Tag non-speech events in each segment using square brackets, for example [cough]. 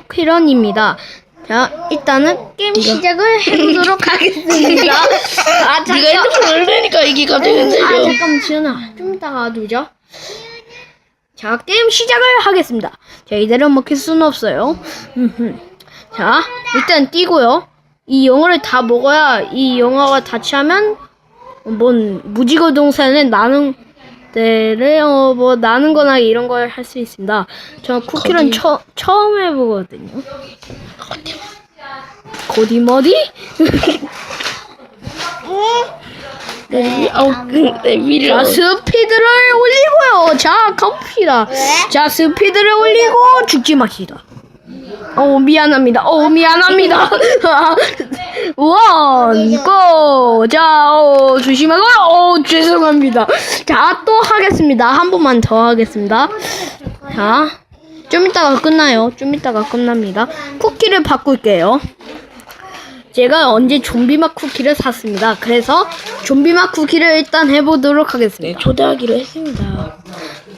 쿠키런입니다. 자, 일단은 게임 시작을 해보도록 [laughs] 하겠습니다. 아, 네가 잠깐. 핸드폰 올리니까 이게 갑자기 아, 흔들려. 잠깐만, 지연아. 좀 이따가 두죠. 자, 게임 시작을 하겠습니다. 자, 이대로 먹힐 수는 없어요. 음흠. 자, 일단 뛰고요. 이 영어를 다 먹어야 이 영어가 다치하면 뭔 무지거 동사는 나는 데를 어, 뭐 나는 거나 이런 걸 할 수 있습니다. 저 쿠키런. 처, 처음 해보거든요. 거디 머디? 내, 어, 내 위를. 자, 스피드를 올리고요. 자, 갑시다. 자, 스피드를 올리고 죽지 마시다. 어, 미안합니다. 어, 미안합니다. [laughs] 원, 고! 자, 어, 조심하고, 어, 죄송합니다. 자, 또 하겠습니다. 한 번만 더 하겠습니다. 자, 좀 이따가 끝나요. 좀 이따가 끝납니다. 쿠키를 바꿀게요. 제가 언제 좀비맛 쿠키를 샀습니다. 그래서 좀비맛 쿠키를 일단 해보도록 하겠습니다. 네, 초대하기로 했습니다.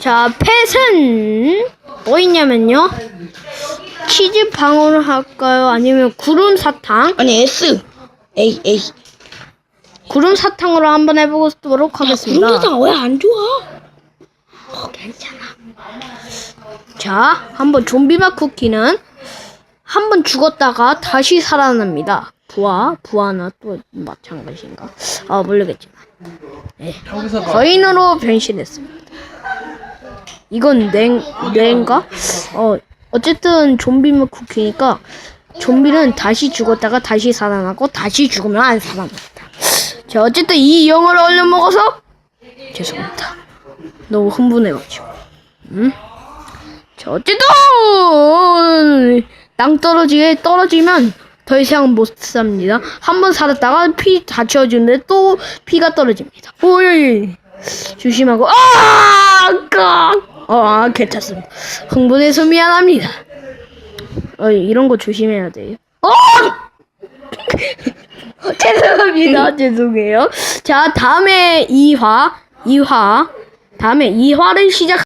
자, 펫은 뭐 있냐면요. 치즈 방울을 할까요? 아니면 구름 사탕? 아니, S. A, A. 구름 사탕으로 한번 해보도록 하겠습니다. 그런데다가 왜안 좋아? 어, 괜찮아. 자, 한번 좀비맛 쿠키는 한 번 죽었다가 다시 살아납니다. 부하, 부하나 또 마찬가지인가? 아, 모르겠지만. 네. 거인으로 변신했습니다. 이건 뇌, 뇌인가? 어, 어쨌든 좀비맛 쿠키니까 좀비는 다시 죽었다가 다시 살아나고 다시 죽으면 안 살아납니다. 자, 어쨌든 이 영어를 얼른 먹어서 죄송합니다. 너무 흥분해가지고. 음? 자, 어쨌든 땅 떨어지게 떨어지면 더 이상 못 삽니다. 한 번 살았다가 피 다 채워주는데 또 피가 떨어집니다. 오이 조심하고 아, 까, 어, 아, 괜찮습니다. 흥분해서 미안합니다. 어, 이런 거 조심해야 돼요. 어! [laughs] [laughs] 죄송합니다. 죄송해요. 자, 다음에 2화, 2화, 다음에 2화를 시작.